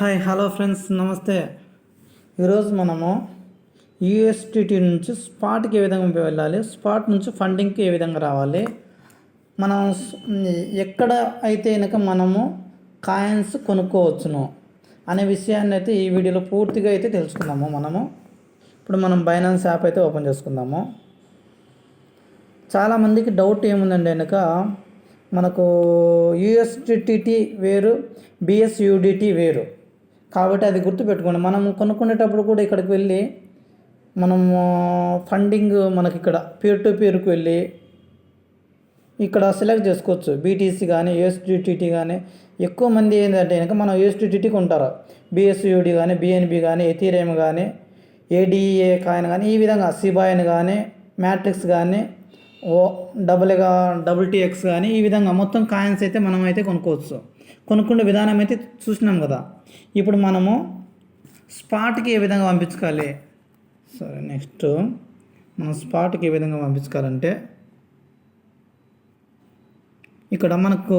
Hi hello friends నమస్తే. ఈరోజు మనము యూఎస్టీటీ నుంచి స్పాట్కి ఏ విధంగా వెళ్ళాలి స్పాట్ నుంచి ఫండింగ్కి ఏ విధంగా రావాలి మనం ఎక్కడ అయితే కనుక మనము కాయిన్స్ కొనుక్కోవచ్చును అనే విషయాన్ని అయితే ఈ వీడియోలో పూర్తిగా అయితే తెలుసుకుందాము మనము. ఇప్పుడు మనం బైనాన్స్ యాప్ అయితే ఓపెన్ చేసుకుందాము. చాలామందికి డౌట్ ఏముందండి వెనుక మనకు యూఎస్డిటి వేరు బిఎస్యుడిటీ వేరు. కాబట్టి అది గుర్తుపెట్టుకోండి. మనం కొనుక్కునేటప్పుడు కూడా ఇక్కడికి వెళ్ళి మనము ఫండింగ్ మనకి ఇక్కడ పేర్ టు పేరుకు వెళ్ళి ఇక్కడ సెలెక్ట్ చేసుకోవచ్చు. బీటీసీ కానీ యూఎస్డిటిటి కానీ ఎక్కువ మంది ఏంటంటే కనుక మనం యూఎస్డిటికి ఉంటారు బిఎస్యుడి కానీ బిఎన్బి కానీ ఎథీరియం కానీ ఏడిఏ కాయిన్ కానీ ఈ విధంగా సిబాయిన్ కానీ మ్యాట్రిక్స్ కానీ ఓ డబుల్గా డబుల్ టీఎక్స్ కానీ ఈ విధంగా మొత్తం కాయిన్స్ అయితే మనం అయితే కొనుక్కోవచ్చు. కొనుక్కునే విధానం అయితే చూసినాం కదా. ఇప్పుడు మనము స్పాట్కి ఏ విధంగా పంపించుకోవాలి? సరే నెక్స్ట్ మనం స్పాట్కి ఏ విధంగా పంపించుకోవాలంటే ఇక్కడ మనకు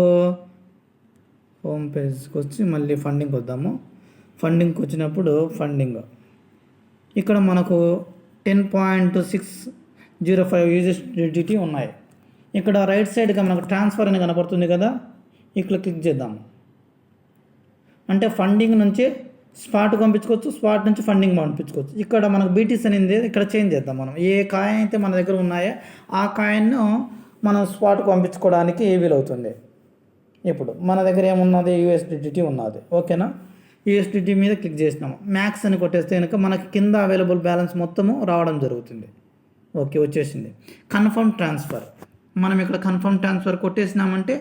హోమ్ పేజ్కి వచ్చి మళ్ళీ ఫండింగ్కి వద్దాము. ఫండింగ్కి వచ్చినప్పుడు ఫండింగ్. ఇక్కడ మనకు ten point six zero five USDT ఉన్నాయి. ఇక్కడ రైట్ సైడ్గా మనకు ట్రాన్స్ఫర్ అని కనపడుతుంది కదా. ఇక్కడ క్లిక్ చేద్దాము. అంటే ఫండింగ్ నుంచి స్పాట్ పంపించుకోవచ్చు స్పాట్ నుంచి ఫండింగ్ పంపించుకోవచ్చు. ఇక్కడ మనకు బీటీసీ అనేది ఇక్కడ చేంజ్ చేద్దాం మనం. ఏ కాయిన్ అయితే మన దగ్గర ఉన్నాయో ఆ కాయిన్ను మనం స్పాట్ పంపించుకోవడానికి వీలవుతుంది? ఇప్పుడు మన దగ్గర ఏమున్నది? యూఎస్డిటీ ఉన్నది. ఓకేనా? యూఎస్డిటీ మీద క్లిక్ చేసినాము. మ్యాక్స్ అని కొట్టేస్తే కనుక మనకి కింద అవైలబుల్ బ్యాలెన్స్ మొత్తము రావడం జరుగుతుంది. ఓకే వచ్చేసింది. కన్ఫర్మ్ ట్రాన్స్ఫర్ మనం ఇక్కడ కన్ఫర్మ్ ట్రాన్స్ఫర్ కొట్టేసినామంటే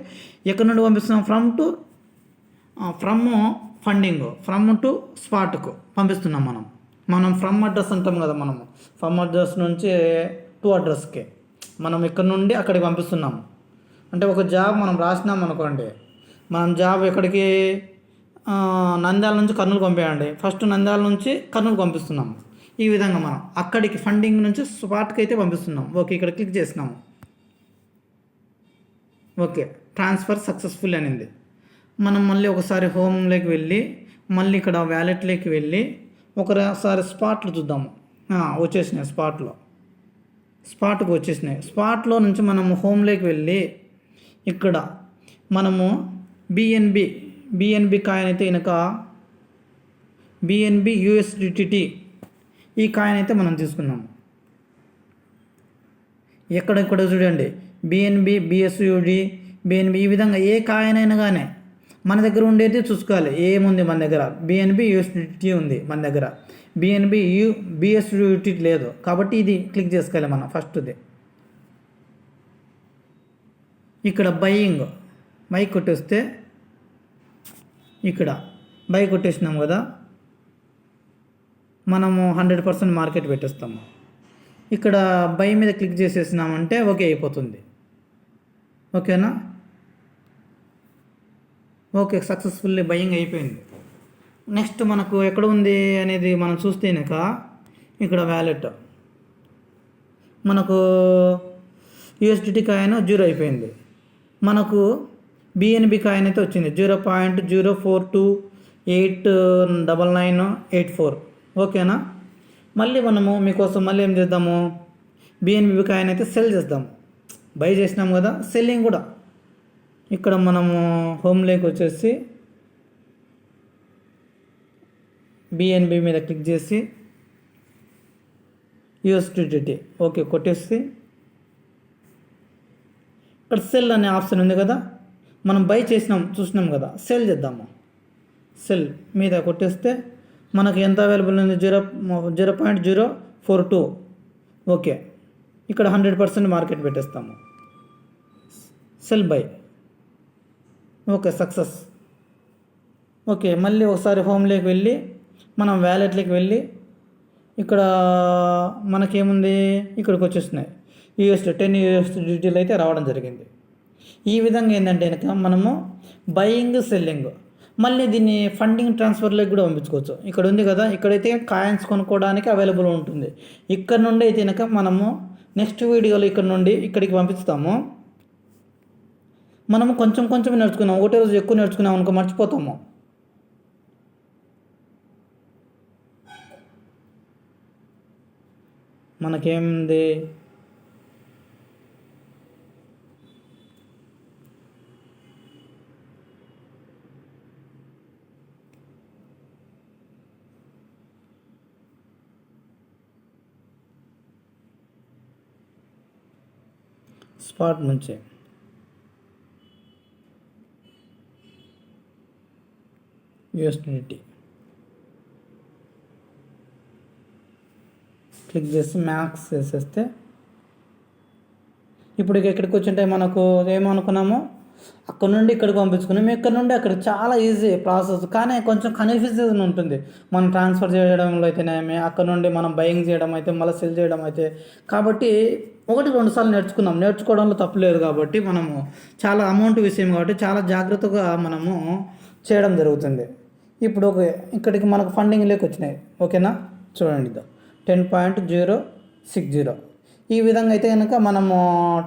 ఎక్కడి నుండి పంపిస్తున్నాం? From to from funding from to స్పాట్కు పంపిస్తున్నాం మనం. మనం ఫ్రమ్ అడ్రస్ అంటాం కదా మనము. ఫ్రమ్ అడ్రస్ నుంచి టు అడ్రస్కి మనం ఇక్కడ నుండి అక్కడికి పంపిస్తున్నాము అంటే ఒక జాబ్ మనం రాసినాం అనుకోండి మనం జాబ్ ఎక్కడికి నంద్యాల నుంచి కర్నూలు పంపేయండి. ఫస్ట్ నంద్యాల నుంచి కర్నూలు పంపిస్తున్నాము ఈ విధంగా మనం అక్కడికి ఫండింగ్ నుంచి స్పాట్కి అయితే పంపిస్తున్నాం. ఓకే ఇక్కడ క్లిక్ చేసినాము. ఓకే ట్రాన్స్ఫర్ సక్సెస్ఫుల్ అనింది. మనం మళ్ళీ ఒకసారి హోమ్లోకి వెళ్ళి మళ్ళీ ఇక్కడ వ్యాలెట్లోకి వెళ్ళి ఒకసారి స్పాట్లు చూద్దాము. వచ్చేసినాయి స్పాట్లో స్పాట్కి వచ్చేసినాయి. స్పాట్లో నుంచి మనము హోమ్లోకి వెళ్ళి ఇక్కడ మనము బిఎన్బి బిఎన్బి కాయిన్ అయితే ఇనక బిఎన్బి యుఎస్డిటిటీ ఈ కాయిన్ అయితే మనం తీసుకున్నాము. ఎక్కడెక్కడ చూడండి. బిఎన్బి బిఎస్యుడి బిఎన్బి ఈ విధంగా ఏ కాయిన్ అయినా కానీ మన దగ్గర ఉండేది చూసుకోవాలి. ఏముంది మన దగ్గర? బిఎన్బి యూఎస్డిటీ ఉంది మన దగ్గర. బిఎన్బి యూ బిఎస్యుటి లేదు. కాబట్టి ఇది క్లిక్ చేసుకోవాలి మనం ఫస్ట్ది. ఇక్కడ బయింగ్ బై కొట్టేస్తే ఇక్కడ బై కొట్టేసినాం కదా. మనము హండ్రెడ్ పర్సెంట్ మార్కెట్ పెట్టేస్తాము. ఇక్కడ బై మీద క్లిక్ చేసేసినామంటే ఓకే అయిపోతుంది. ఓకేనా ఓకే సక్సెస్ఫుల్లీ బయింగ్ అయిపోయింది. నెక్స్ట్ మనకు ఎక్కడ ఉంది అనేది మనం చూస్తేనక ఇక్కడ వ్యాలెట్ మనకు యూఎస్డిటీ కాయిన్ జీరో అయిపోయింది. మనకు బిఎన్బి కాయిన్ అయితే వచ్చింది. Zero point zero four two eight double nine eight four. ఓకేనా? మళ్ళీ మనము మీకోసం మళ్ళీ ఏం చేద్దాము? బిఎన్బి కాయిన్ అయితే సెల్ చేద్దాము బై చేసినాం కదా సెల్లింగ్ కూడా. ఇక్కడ మనము హోమ్లోకి వచ్చేసి బిఎన్బి మీద క్లిక్ చేసి యూఎస్డిటీ ఓకే కొట్టేసి. ఇక్కడ సెల్ అనే ఆప్షన్ ఉంది కదా. మనం బై చేసినాం చూసినాం కదా. సెల్ చేద్దాము. సెల్ మీద కొట్టేస్తే మనకు ఎంత అవైలబుల్ ఉంది? Zero zero point zero four two. Okay ఇక్కడ hundred percent market పెట్టేస్తాము. Sell buy okay success. Okay మళ్ళీ ఒకసారి హోమ్లోకి వెళ్ళి మనం వ్యాలెట్లోకి వెళ్ళి ఇక్కడ మనకేముంది? ఇక్కడికి వచ్చేస్తున్నాయి. యూఎస్ టెన్ యూఎస్ డీటెయిల్ అయితే రావడం జరిగింది. ఈ విధంగా ఏంటంటే కనుక మనము బయింగ్ సెల్లింగ్ మళ్ళీ దీన్ని ఫండింగ్ ట్రాన్స్ఫర్లోకి కూడా పంపించుకోవచ్చు. ఇక్కడ ఉంది కదా ఇక్కడైతే కాయిన్స్ కొనుక్కోవడానికి అవైలబుల్ ఉంటుంది. ఇక్కడ నుండి అయితే కనుక మనము నెక్స్ట్ వీడియోలో ఇక్కడ నుండి ఇక్కడికి పంపిస్తాము. మనము కొంచెం కొంచెం నేర్చుకున్నాం. ఒకటే రోజు ఎక్కువ నేర్చుకున్నాం అనుకో మర్చిపోతాము. మనకేముంది? స్పాట్ నుంచే. యూఎస్డిటీ క్లిక్ చేసి మ్యాక్స్ వేసేస్తే ఇప్పుడు ఇక్కడికి వచ్చింటే మనకు ఏమనుకున్నాము? అక్కడ నుండి ఇక్కడికి పంపించుకున్నాం. ఇక్కడ నుండి అక్కడ చాలా ఈజీ ప్రాసెస్ కానీ కొంచెం కన్ఫ్యూజన్ ఉంటుంది. మనం ట్రాన్స్ఫర్ చేయడంలో అయితేనేమి అక్కడ నుండి మనం బయింగ్ చేయడం అయితే మళ్ళీ సెల్ చేయడం అయితే. కాబట్టి ఒకటి రెండు సార్లు నేర్చుకున్నాం. నేర్చుకోవడంలో తప్పు లేదు కాబట్టి మనము చాలా అమౌంట్ విషయం కాబట్టి చాలా జాగ్రత్తగా మనము చేయడం జరుగుతుంది. ఇప్పుడు ఒక ఇక్కడికి మనకు ఫండింగ్ లేక వచ్చినాయి. ఓకేనా చూడండి ఇదో. Ten point zero six zero ఈ విధంగా అయితే కనుక మనము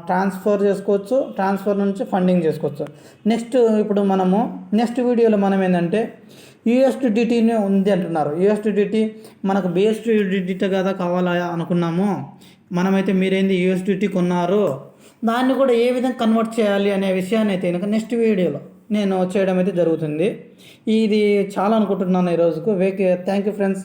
ట్రాన్స్ఫర్ చేసుకోవచ్చు. ట్రాన్స్ఫర్ నుంచి ఫండింగ్ చేసుకోవచ్చు. నెక్స్ట్ ఇప్పుడు మనము నెక్స్ట్ వీడియోలో మనం ఏంటంటే యూఎస్డిటీనే ఉంది అంటున్నారు. యూఎస్డిటీ మనకు బిఎస్డిటీ కదా కావాలా అనుకున్నాము. మనమైతే మీరేంది యూఎస్డిటీ కొన్నారు? దాన్ని కూడా ఏ విధంగా కన్వర్ట్ చేయాలి అనే విషయాన్ని అయితే కనుక నెక్స్ట్ వీడియోలో నేను చేయడం అయితే జరుగుతుంది. ఇది చాలా అనుకుంటున్నాను ఈరోజుకు వేకే థ్యాంక్ యూ ఫ్రెండ్స్